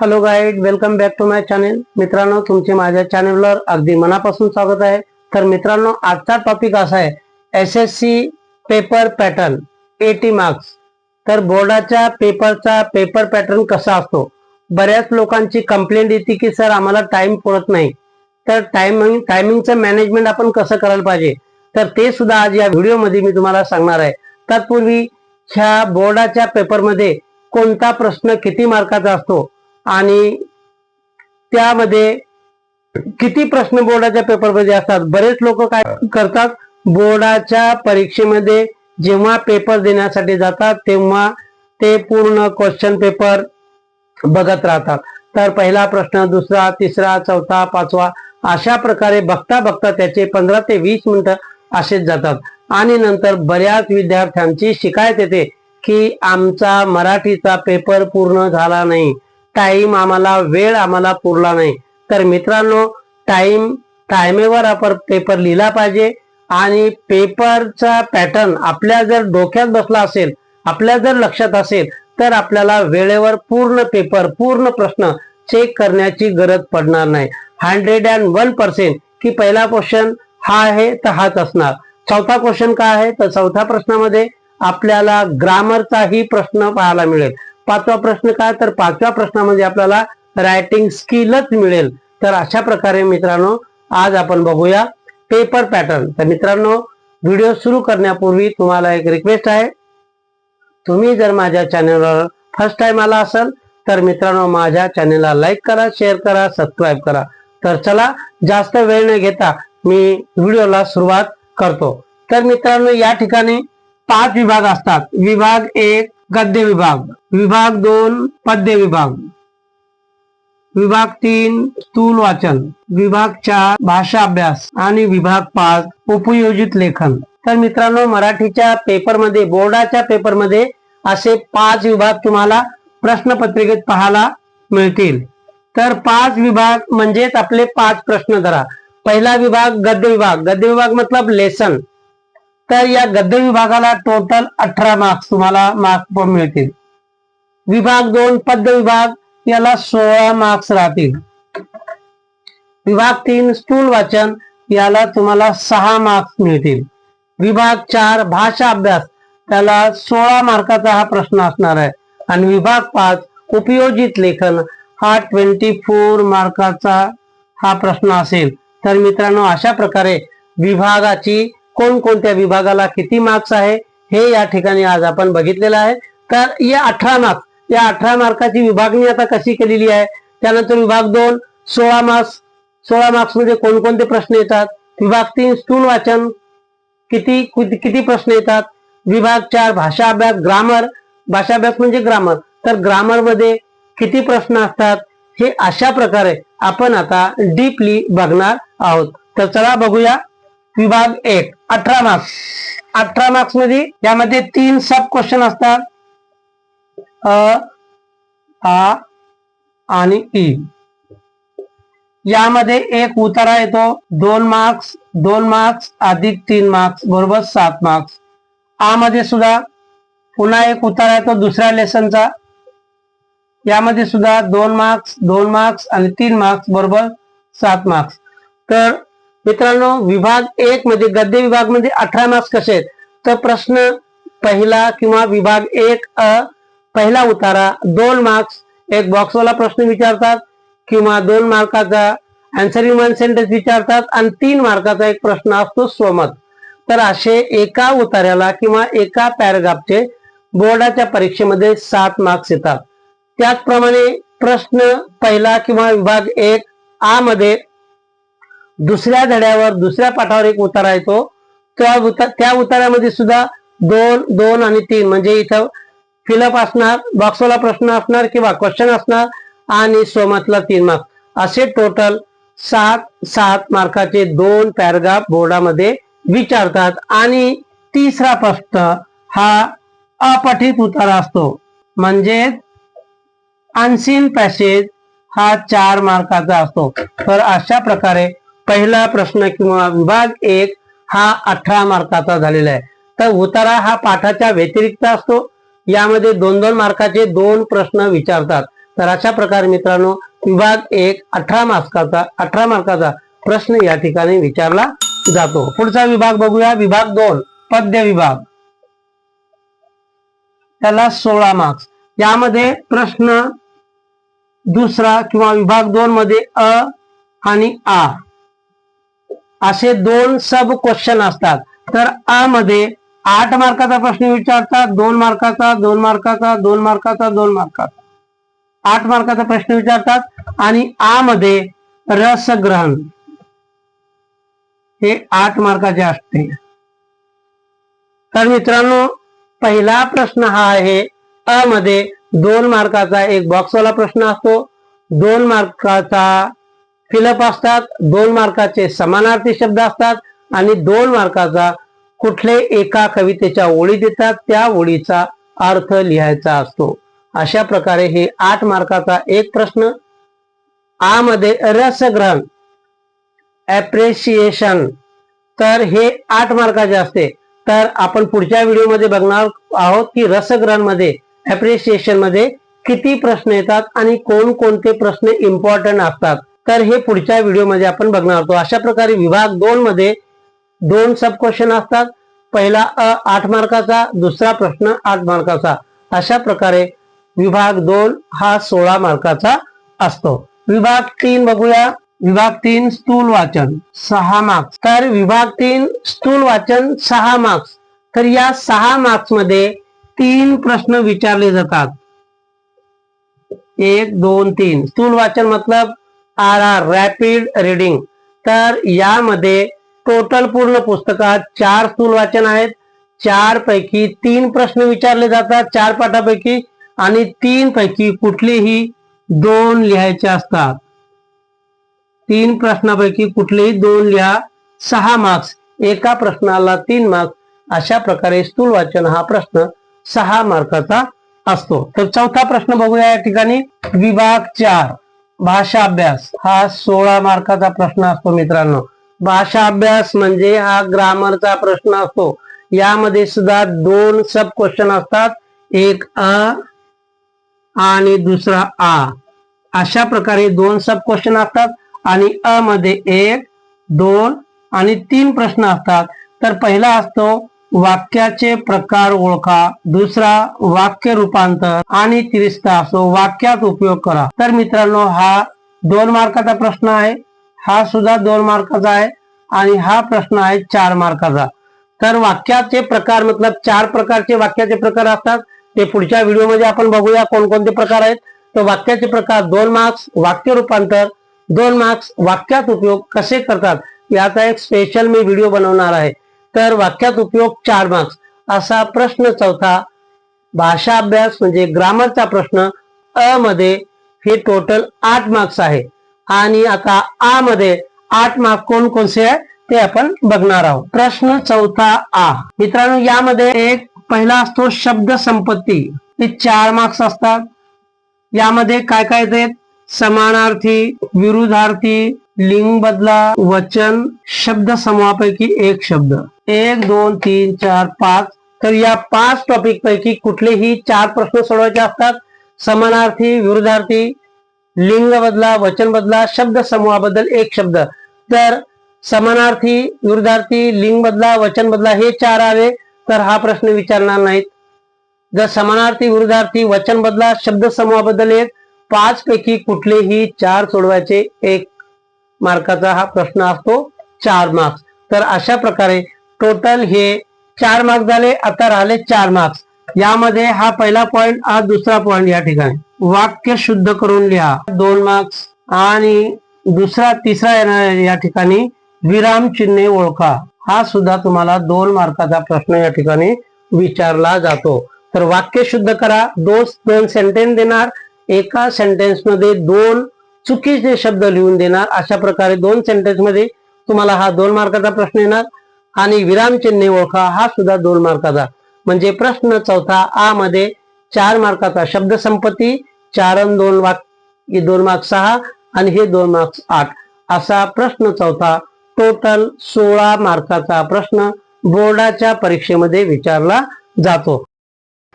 Hello guys welcome back to my channel मित्रांनो तुमचे माझ्या चॅनेलवर अगदी मनापासून स्वागत आहे. तर मित्रांनो आजचा टॉपिक असा आहे. S S C paper pattern eighty marks तर बोर्डाच्या पेपरचा पेपर पॅटर्न कसा असतो? बऱ्याच लोकांची कंप्लेंट येते की सर आम्हाला टाइम पुरत नाही. तर टायमिंग टायमिंगचं मॅनेजमेंट आपण कसं करायला पाहिजे? तर ते सुद्धा आज या व्हिडिओमध्ये मी तुम्हाला सांगणार आहे. तत्पूर्वी ह्या बोर्डाच्या पेपरमध्ये कोणता प्रश्न किती मार्काचा असतो? आणि त्यामध्ये किती प्रश्न बोर्डाच्या पेपरमध्ये असतात? बरेच लोक काय करतात? बोर्डाच्या परीक्षेमध्ये जेव्हा पेपर देण्यासाठी जातात तेव्हा ते पूर्ण क्वेश्चन पेपर बघत राहतात. तर पहिला प्रश्न दुसरा तिसरा चौथा पाचवा अशा प्रकारे बघता बघता त्याचे पंधरा ते वीस मिनिटं असेच जातात. आणि नंतर बऱ्याच विद्यार्थ्यांची शिकायत येते की आमचा मराठीचा पेपर पूर्ण झाला नाही. टाइम आम्हाला वेळ आम्हाला पुरला नाही. तर मित्रांनो टाइम टायमेवर आपण पेपर लिहिला पाहिजे आणि पेपरचा पॅटर्न आपल्या जर डोक्यात बसला असेल आपल्या जर लक्षात असेल तर आपल्याला वेळेवर पूर्ण पेपर पूर्ण प्रश्न चेक करण्याची गरज पडणार नाही. हंड्रेड अँड वन पर्सेंट की पहिला क्वेश्चन हा आहे तर हाच असणार. चौथा क्वेश्चन काय आहे? तर चौथ्या प्रश्नामध्ये आपल्याला ग्रामरचाही प्रश्न पाहायला मिळेल. पाचवा प्रश्न काय? तर पाचव्या प्रश्नामध्ये आपल्याला रायटिंग स्किलच मिळेल. तर अशा प्रकारे मित्रांनो आज आपण बघूया पेपर पॅटर्न तर मित्रांनो व्हिडिओ सुरू करण्यापूर्वी तुम्हाला एक रिक्वेस्ट आहे. तुम्ही जर माझ्या चॅनलवर फर्स्ट टाइम आला असाल तर मित्रांनो माझ्या चॅनलला लाईक करा शेअर करा सबस्क्राईब करा. तर चला जास्त वेळ न घेता मी व्हिडिओला सुरुवात करतो. तर मित्रांनो या ठिकाणी पाच विभाग असतात. विभाग एक गद्य विभाग. विभाग दोन पद्य विभाग. विभाग तीन स्थूल वाचन. विभाग चार भाषा अभ्यास. आणि विभाग पाच उपयोजित लेखन. तर मित्रांनो मराठीच्या पेपरमध्ये बोर्डाच्या पेपरमध्ये असे पाच विभाग तुम्हाला प्रश्नपत्रिकेत पाहायला मिळतील. तर पाच विभाग म्हणजेच आपले पाच प्रश्न धरा. पहिला विभाग गद्य विभाग. गद्य विभाग मतलब लेसन. तर या गद्य विभागाला टोटल अठरा मार्क्स तुम्हाला मार्क्स मिळतील. विभाग दोन पद्य विभाग याला सोळा मार्क्स राहतील. विभाग तीन स्थूल वाचन याला तुम्हाला सहा मार्क्स मिळतील. विभाग चार भाषा अभ्यास त्याला सोळा मार्काचा हा प्रश्न असणार आहे. आणि विभाग पाच उपयोजित लेखन हा ट्वेंटी फोर मार्काचा हा प्रश्न असेल. तर मित्रांनो अशा प्रकारे विभागाची कोणकोणत्या विभागाला किती मार्क्स आहे हे या ठिकाणी आज आपण बघितलेलं आहे. तर या अठरा मार्क्स या अठरा मार्काची विभागणी आता कशी केलेली आहे त्यानंतर विभाग दोन सोळा मार्क्स सोळा मार्क्समध्ये म्हणजे कोणकोणते प्रश्न येतात? विभाग तीन स्थूल वाचन किती किती प्रश्न येतात? विभाग चार भाषा अभ्यास ग्रामर भाषा अभ्यास म्हणजे ग्रामर तर ग्रामरमध्ये किती प्रश्न असतात? हे अशा प्रकारे आपण आता डीपली बघणार आहोत. तर चला बघूया. विभाग एक अठरा मार्क्स अठरा मार्क्समध्ये यामध्ये तीन सब क्वेश्चन असतात. अ आ आणि ई. यामध्ये एक उतारा येतो दोन मार्क्स दोन मार्क्स अधिक तीन मार्क्स बरोबर सात मार्क्स आ मध्ये सुद्धा पुन्हा एक उतारा येतो दुसऱ्या लेसनचा यामध्ये सुद्धा दोन मार्क्स दोन मार्क्स आणि तीन मार्क्स बरोबर सात मार्क्स तर मित्रांनो विभाग एक म्हणजे गद्य विभागमध्ये अठरा मार्क्स कसे आहेत? तर प्रश्न पहिला किंवा विभाग एक अ पहिला उतारा दोन मार्क्स. एक बॉक्सवाला प्रश्न विचारतात किंवा दोन मार्काचा आन्सरिंग वन सेंटेन्स विचारतात आणि तीन मार्काचा एक प्रश्न असतो स्वमत. तर असे एका उतार्याला किंवा एका पॅराग्राफचे बोर्डाच्या परीक्षेमध्ये सात मार्क्स येतात. त्याचप्रमाणे प्रश्न पहिला किंवा विभाग एक आ मध्ये दुसऱ्या धड्यावर दुसऱ्या पाठावर एक उतारा येतो. त्या उतार त्या उतार्यामध्ये सुद्धा दोन दोन आणि तीन. म्हणजे इथं फिलअप असणार बॉक्सवाला प्रश्न असणार किंवा क्वेश्चन असणार आणि सोमतला तीन मार्क असे टोटल सात सात मार्काचे दोन पॅराग्राफ बोर्डामध्ये विचारतात. आणि तिसरा प्रश्न हा अपठित उतारा असतो. म्हणजे अनसीन पॅसेज हा चार मार्काचा असतो. तर अशा प्रकारे पहिला प्रश्न किंवा विभाग एक हा अठरा मार्काचा झालेला आहे. तर उतारा हा पाठाच्या व्यतिरिक्त असतो. यामध्ये दोन दोन मार्काचे दोन प्रश्न विचारतात. तर अशा प्रकारे मित्रांनो विभाग एक अठरा मार्काचा अठरा मार्काचा प्रश्न या ठिकाणी विचारला जातो. पुढचा विभाग बघूया. विभाग दोन पद्य विभाग. त्याला सोळा मार्क्स यामध्ये प्रश्न दुसरा किंवा विभाग दोन मध्ये अ आणि आ. असे दोन सब क्वेश्चन असतात. तर आ मध्ये आठ मार्काचा प्रश्न विचारतात दोन मार्काचा दोन मार्काचा दोन मार्काचा दोन मार्काचा. आठ मार्काचा प्रश्न विचारतात आणि आ मध्ये रसग्रहण. हे आठ मार्काचे असते. तर मित्रांनो पहिला प्रश्न हा आहे अ मध्ये दोन मार्काचा एक बॉक्सवाला प्रश्न असतो. दोन मार्काचा फिलअप असतात दोन मार्काचे समानार्थी शब्द असतात आणि दोन मार्काचा कुठले एका कवितेच्या ओळी देतात त्या ओळीचा अर्थ लिहायचा असतो. अशा प्रकारे हे आठ मार्काचा एक प्रश्न. आ मध्ये रसग्रहण ऍप्रिशिएशन तर हे आठ मार्काचे असते. तर आपण पुढच्या व्हिडिओमध्ये बघणार आहोत की रसग्रहणमध्ये ऍप्रिशिएशनमध्ये किती प्रश्न येतात आणि कोणकोणते प्रश्न इम्पॉर्टंट असतात. तर हे पुढच्या व्हिडिओमध्ये आपण बघणार आहोत. अशा प्रकारे विभाग दोन मध्ये दोन सब क्वेश्चन असतात. पहिला अ आठ मार्काचा दुसरा प्रश्न आठ मार्काचा. अशा प्रकारे विभाग दोन हा सोळा मार्काचा असतो. विभाग तीन बघूया. विभाग तीन स्थूल वाचन सहा मार्क्स तर विभाग तीन स्थूल वाचन सहा मार्क्स तर या सहा मार्क्समध्ये तीन प्रश्न विचारले जातात. एक दोन तीन. स्थूल वाचन मतलब आर आर रॅपिड रिडिंग तर यामध्ये टोटल पूर्ण पुस्तकात चार स्थूल वाचन आहेत. चार पैकी तीन प्रश्न विचारले जातात चार पाठापैकी आणि तीन पैकी कुठलेही दोन लिहायचे असतात. तीन प्रश्नापैकी कुठलेही दोन लिहा सहा मार्क्स एका प्रश्नाला तीन मार्क्स अशा प्रकारे स्थूल वाचन हा प्रश्न सहा मार्काचा असतो. तर चौथा प्रश्न बघूया या ठिकाणी. विभाग चार. भाषा अभ्यास हा सोळा मार्काचा प्रश्न असतो मित्रांनो. भाषा अभ्यास म्हणजे हा ग्रामरचा प्रश्न असतो. यामध्ये सुद्धा दोन सब क्वेश्चन असतात. एक अ आणि दुसरा आ. अशा प्रकारे दोन सब क्वेश्चन असतात आणि अ मध्ये एक दोन आणि तीन प्रश्न असतात. तर पहिला असतो वाक्याचे प्रकार ओळखा. दुसरा वाक्य रूपांतर आणि तिसरा असो वाक्यात उपयोग करा. तर मित्रांनो हा दोन मार्काचा प्रश्न आहे. हा सुद्धा दोन मार्काचा आहे आणि हा प्रश्न आहे चार मार्काचा. तर वाक्याचे प्रकार मतलब चार प्रकारचे वाक्याचे प्रकार असतात. ते पुढच्या व्हिडिओमध्ये आपण बघूया कोणकोणते प्रकार आहेत. तर वाक्याचे प्रकार दोन मार्क्स वाक्य रूपांतर. दोन मार्क्स वाक्यात उपयोग कसे करतात? याचा एक स्पेशल मी व्हिडिओ बनवणार आहे. तर वाक्यात उपयोग चार मार्क्स असा प्रश्न चौथा भाषा अभ्यास म्हणजे ग्रामरचा प्रश्न. अ मध्ये हे टोटल आठ मार्क्स आहे. आणि आता आ मध्ये आठ मार्क्स कोण कोणते आहे ते आपण बघणार आहोत. प्रश्न चौथा आ. मित्रांनो यामध्ये एक पहिला असतो शब्द संपत्ती. हे चार मार्क्स असतात. यामध्ये काय काय येते? समानार्थी विरुद्धार्थी लिंग बदला वचन शब्द समूहापैकी एक शब्द. एक दोन तीन चार पाच. तर या पाच टॉपिक पैकी कुठलेही चार प्रश्न सोडवायचे असतात. समानार्थी विरुद्धार्थी लिंग बदला वचन बदला शब्द समूहाबद्दल एक शब्द. तर समानार्थी विरुद्धार्थी लिंग बदला वचन बदला हे चार आले तर हा प्रश्न विचारणार नाहीत. जर समानार्थी विरुद्धार्थी वचन बदला शब्द समूहाबद्दल एक पाच पैकी कुठलेही चार सोडवायचे एक मार्काचा हा प्रश्न असतो. चार मार्क्स तर अशा प्रकारे टोटल हे चार मार्क्स झाले आता राहिले चार मार्क्स यामध्ये हा पहिला पॉइंट हा दुसरा पॉइंट या ठिकाणी. वाक्य शुद्ध करून लिहा. दोन मार्क्स आणि दुसरा तिसरा येणार या ठिकाणी. विराम चिन्हे ओळखा. हा सुद्धा तुम्हाला दोन मार्काचा प्रश्न या ठिकाणी विचारला जातो. तर वाक्य शुद्ध करा. दोन दोन सेंटेन्स देणार. एका सेंटेन्समध्ये दोन चुकीचे शब्द लिहून देणार. अशा प्रकारे दोन सेंटेन्समध्ये तुम्हाला हा दोन मार्काचा प्रश्न येणार. आणि विराम चिन्हे ओळखा हा सुद्धा दोन मार्काचा. म्हणजे प्रश्न चौथा आ मध्ये चार मार्काचा शब्द संपत्ती चार अन दोन वाक दोन मार्क सहा आणि हे दोन मार्क्स आठ. असा प्रश्न चौथा टोटल सोळा मार्काचा प्रश्न बोर्डाच्या परीक्षेमध्ये विचारला जातो.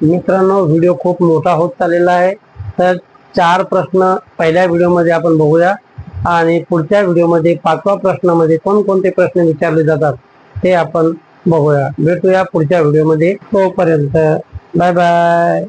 मित्रांनो व्हिडिओ खूप मोठा होत चाललेला आहे. तर चार प्रश्न पहिल्या व्हिडिओमध्ये आपण बघूया. आणि पुढच्या व्हिडिओमध्ये पाचवा प्रश्नामध्ये कोणकोणते प्रश्न विचारले जातात? ते आपण बघूया. भेटूया पुढच्या व्हिडिओमध्ये. तोपर्यंत बाय बाय.